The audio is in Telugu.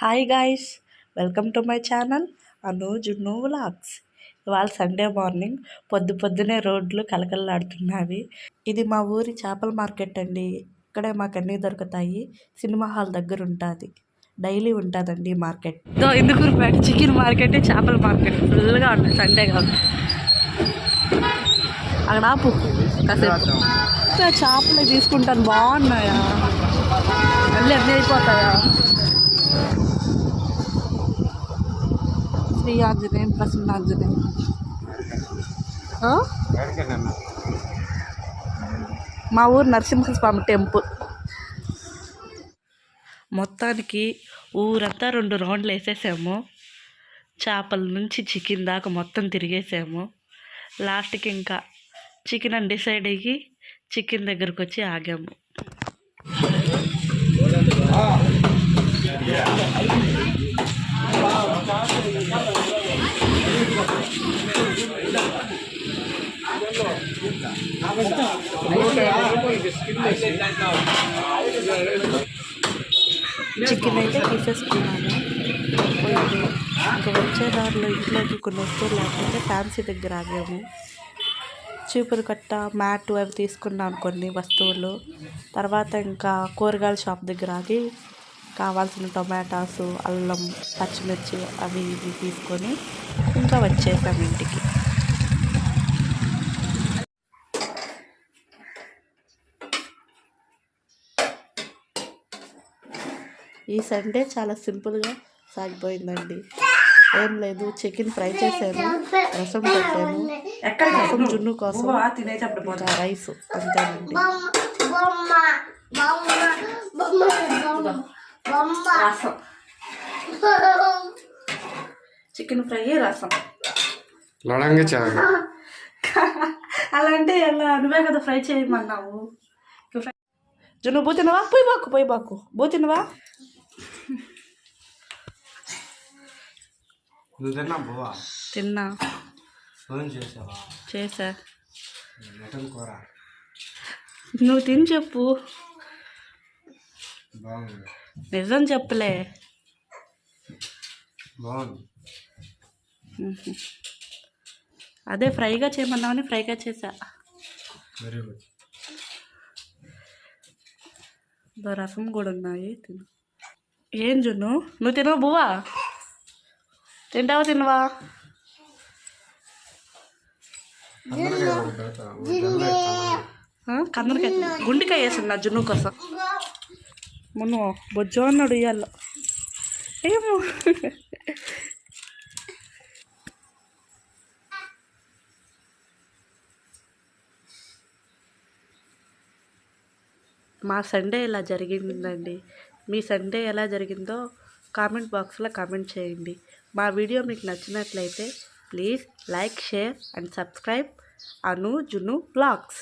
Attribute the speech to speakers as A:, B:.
A: Hi guys welcome to my channel Anu Junnu vlogs. ఇవాళ సండే మార్నింగ్ పొద్దు పొద్దునే రోడ్లు కలకలలాడుతున్నవి ఇది మా ఊరి చేపల మార్కెట్ అండి. ఇక్కడే మాకు అన్నీ దొరుకుతాయి. సినిమా హాల్ దగ్గర ఉంటుంది. డైలీ ఉంటుందండి మార్కెట్. ఇందుకూరుపేట చికెన్ మార్కెట్ చేపల మార్కెట్. ఫుల్గా ఉంటుంది సండే కాబట్టి అక్కడ ఆపు. కాసేపు. చేపలు తీసుకుంటాను. బాగున్నాయా? మళ్ళీ అన్నీ అయిపోతాయా? శ్రీ ఆంజనేయం ప్రసన్న ఆంజనేయం. మా ఊరు నరసింహస్వామి టెంపుల్. మొత్తానికి ఊరంతా రెండు రౌండ్లు వేసేసాము. చేపల నుంచి చికెన్ దాకా మొత్తం తిరిగేసాము. లాస్ట్కి ఇంకా చికెన్ అని డిసైడ్ అయ్యి చికెన్ దగ్గరకు వచ్చి ఆగాము. చికెన్ అయితే తీసేసుకున్నాను. పోయింది ఇంకా వచ్చే దారిలో ఇంట్లోకి కొన్ని వస్తువులు లేకపోతే ఫ్యాన్సీ దగ్గర ఆగాము. చీపురు కట్ట మ్యాట్ అవి తీసుకున్నాను కొన్ని వస్తువులు. తర్వాత ఇంకా కూరగాయల షాప్ దగ్గర ఆగి కావాల్సిన టొమాటోస్ అల్లం పచ్చిమిర్చి అవి ఇవి తీసుకొని ఇంకా వచ్చేసాం ఇంటికి. ఈ సండే చాలా సింపుల్గా సాగిపోయిందండి. ఏం లేదు చికెన్ ఫ్రై చేశాను రసం పెట్టాను రసం జున్ను కోసం ఇంకా రైస్ అంతేనండి.
B: బొమ్మ బొమ్మ బొమ్మ బొమ్మ
C: రసం. చికెన్ ఫ్రై రసం?
D: లడంగా చాలు
C: అలా అంటే ఎలా? నువ్వే కదా ఫ్రై చేయమన్నావు.
A: జున్ను బూ తినవా పోయి బాకు పోయి బాకు. బూ
D: నువ్వు తిన్నా బావా
A: తిన్నా.
D: ఫోన్ చేసావా?
A: చేసా.
D: మటన్ కూర.
A: నువ్వు తిని చెప్పు.
D: బాగుంది.
A: నిజం చెప్పలే.
D: బాగుంది.
A: మ్మ్. అదే ఫ్రైగా చేయమన్నామని ఫ్రైగా చేసా.
D: Very good.
A: రసం కూడా ఉన్నాయి తిను. ఏం జున్ను? నువ్వు తినవు బువ్వా? తింటావా తినవా? కందరికాయ గుండెకాయ వేసున్నా జున్ను కోసం. మును బొజ్జో అన్నాడు ఇయ్యాల. ఏమో. మా సండే ఇలా జరిగిందండి? మీ సండే ఎలా జరిగిందో కామెంట్ బాక్స్లో కామెంట్ చేయండి. మా వీడియో మీకు నచ్చినట్లయితే please like share and subscribe. Anu Junu blogs.